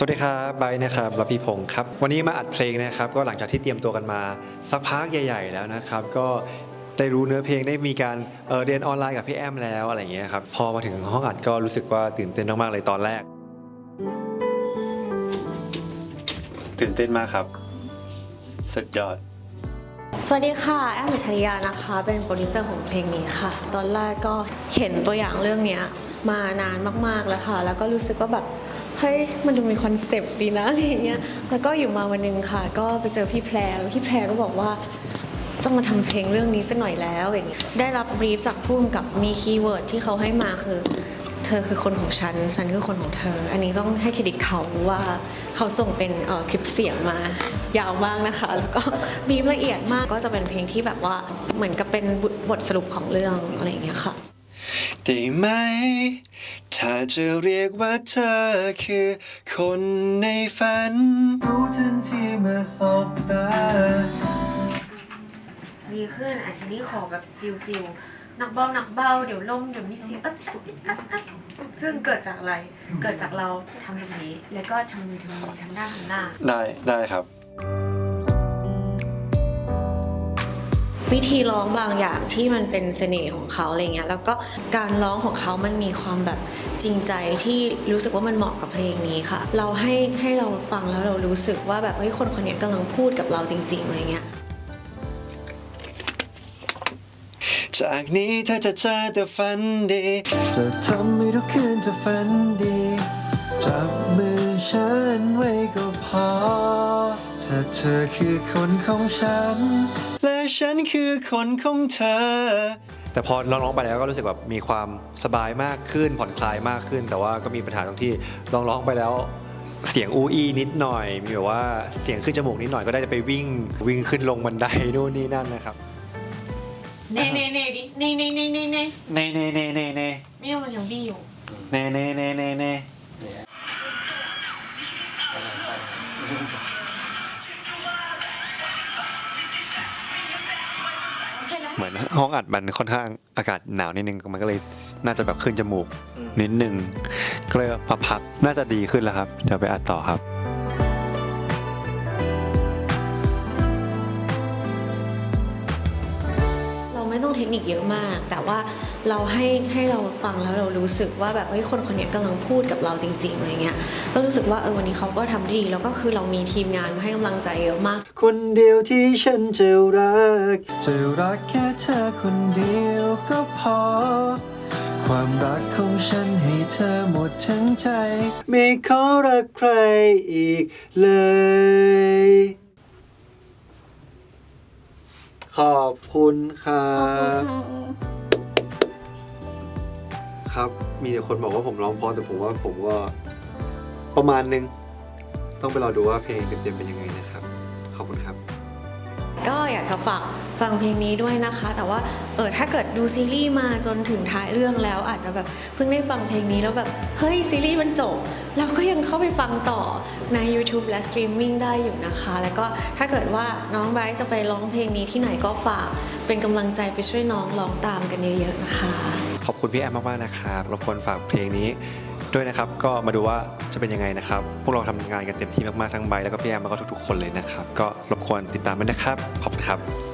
สวัสดีครับไบร์ทนะครับรับพี่พงศ์ครับ วันนี้มาอัดเพลงนะครับ ก็หลังจากที่เตรียมตัวกันมาสักพักใหญ่ ๆ แล้วนะครับ ก็ได้รู้เนื้อเพลงได้มีการเอ่อเรียนออนไลน์กับพี่แอมแล้วอะไรอย่างเงี้ยครับ พอมาถึงห้องอัดก็รู้สึกว่าตื่นเต้นมากๆเลยตอนแรก ตื่นเต้นมากครับ สุดยอด สวัสดีค่ะแอมมิชริยานะคะ เป็นโปรดิวเซอร์ของเพลงนี้ค่ะ ตอนแรกก็เห็นตัวอย่างเรื่องเนี้ย มานานมากๆแล้วค่ะ แล้วก็รู้สึกว่าแบบเฮ้ยมันดูมีคอนเซปต์ดีนะอะไรเงี้ยแล้วก็อยู่มาวันหนึงค่ะ ก็ไปเจอพี่แพรแล้วพี่แพรก็บอกว่าต้องมาทำเพลงเรื่องนี้สักหน่อยแล้วอย่างได้รับบรีฟจากผู้กำกับมีคีย์เวิร์ดที่เขาให้มาคือ เธอคือคนของฉัน ฉันคือคนของเธอ อันนี้ต้องให้เครดิตเขาว่าเขาส่งเป็นคลิปเสียงมายาวมากนะคะ แล้วก็บีบละเอียดมากก็จะเป็นเพลงที่แบบว่าเหมือนกับเป็นบทบทสรุปของเรื่องอะไรอย่างเงี้ยค่ะ ได้ไหม ถ้าจะเรียกว่าเธอคือคนในฝัน รู้ทันทีเมื่อสบตาดีขึ้นอาทีนี้ขอแบบฟิลฟิลหนักเบาหนักเบาเดี๋ยวลมเดี๋ยวมีเสียงอัดสุดอัดอัดซึ่งเกิดจากอะไร เกิดจากเราทำแบบนี้ แล้วก็ทำมือทำมือทำหน้าทำหน้า ได้ได้ครับ วิธีร้องบางอย่างที่มันเป็นเสน่ห์ของเขาอะไรเงี้ยแล้วก็การร้องของเขามันมีความแบบจริงใจที่รู้สึกว่ามันเหมาะกับเพลงนี้ค่ะ เราให้ให้เราฟังแล้วเรารู้สึกว่าแบบเฮ้ยคนคนนี้กำลังพูดกับเราจริงๆอะไรเงี้ยจากนี้เธอจะเจอแต่ฝันดี จะทำให้ทุกคืนจะฝันดี จับมือฉันไว้ก็พอ ถ้าเธอคือคนของฉันและ ฉันคือคนของเธอ แต่พอร้องๆไปแล้วก็รู้สึกแบบมีความสบายมากขึ้นผ่อนคลายมากขึ้น แต่ว่าก็มีปัญหาตรงที่ร้องๆไปแล้ว เสียงอูอีนิดหน่อย มีแบบว่าเสียงขึ้นจมูกนิดหน่อยก็ได้ไปวิ่งวิ่งขึ้นลงบันไดนู่นนี่นั่นนะครับเน่เน่เน่ดิเน่เน่เน่เน่เน่เน่เน่เน่เน่เน่ไม่เอามันยังดีอยู่เน่เน่เน่เน่เน่ มือนห้องอัดมันค่อนข้างอากาศหนาวนิดนึงมันก็เลยน่าจะแบบขึ้นจมูกนิดนึงก็เลยพักน่าจะดีขึ้นแล้วครับ เดี๋ยวไปอัดต่อครับ ไม่ต้องเทคนิคเยอะมาก แต่ว่าเราให้ให้เราฟังแล้วเรารู้สึกว่าแบบเฮ้ยคนคนนี้กำลังพูดกับเราจริงๆอะไรเงี้ยก็รู้สึกว่าเออวันนี้เขาก็ทำด้ดีแล้วก็คือเรามีทีมงานมาให้กำลังใจเยอะมาก คนเดียวที่ฉันจะรักจะรักแค่เธอคนเดียวก็พอ ความรักของฉันให้เธอหมดทั้งใจ ไม่ขอรักใครอีกเลย ขอบคุณครับครับ มีแต่คนบอกว่าผมร้องเพราะแต่ผมว่าผมก็ประมาณนึง ต้องไปรอดูว่าเพลงเต็มๆเป็นยังไงนะครับ ขอบคุณครับ ก็อยากจะฝากฟังเพลงนี้ด้วยนะคะ แต่ว่าเออถ้าเกิดดูซีรีส์มาจนถึงท้ายเรื่องแล้ว อาจจะแบบเพิ่งได้ฟังเพลงนี้แล้วแบบเฮ้ยซีรีส์มันจบเราก็ยังเข้าไปฟังต่อใน YouTube และสตรีมมิ่งได้อยู่นะคะ แล้วก็ถ้าเกิดว่าน้องไบรท์จะไปร้องเพลงนี้ที่ไหนก็ฝากเป็นกำลังใจไปช่วยน้องร้องตามกันเยอะๆนะคะ ขอบคุณพี่แอมมากๆนะครับรบกวนฝากเพลงนี้ ด้วยนะครับ ก็มาดูว่าจะเป็นยังไงนะครับ พวกเราทำงานกันเต็มที่มากๆทั้งใบแล้วก็พี่แอมแล้วก็ทุกๆ คนเลยนะครับ ก็รบกวนติดตามด้วยนะครับ ขอบคุณครับ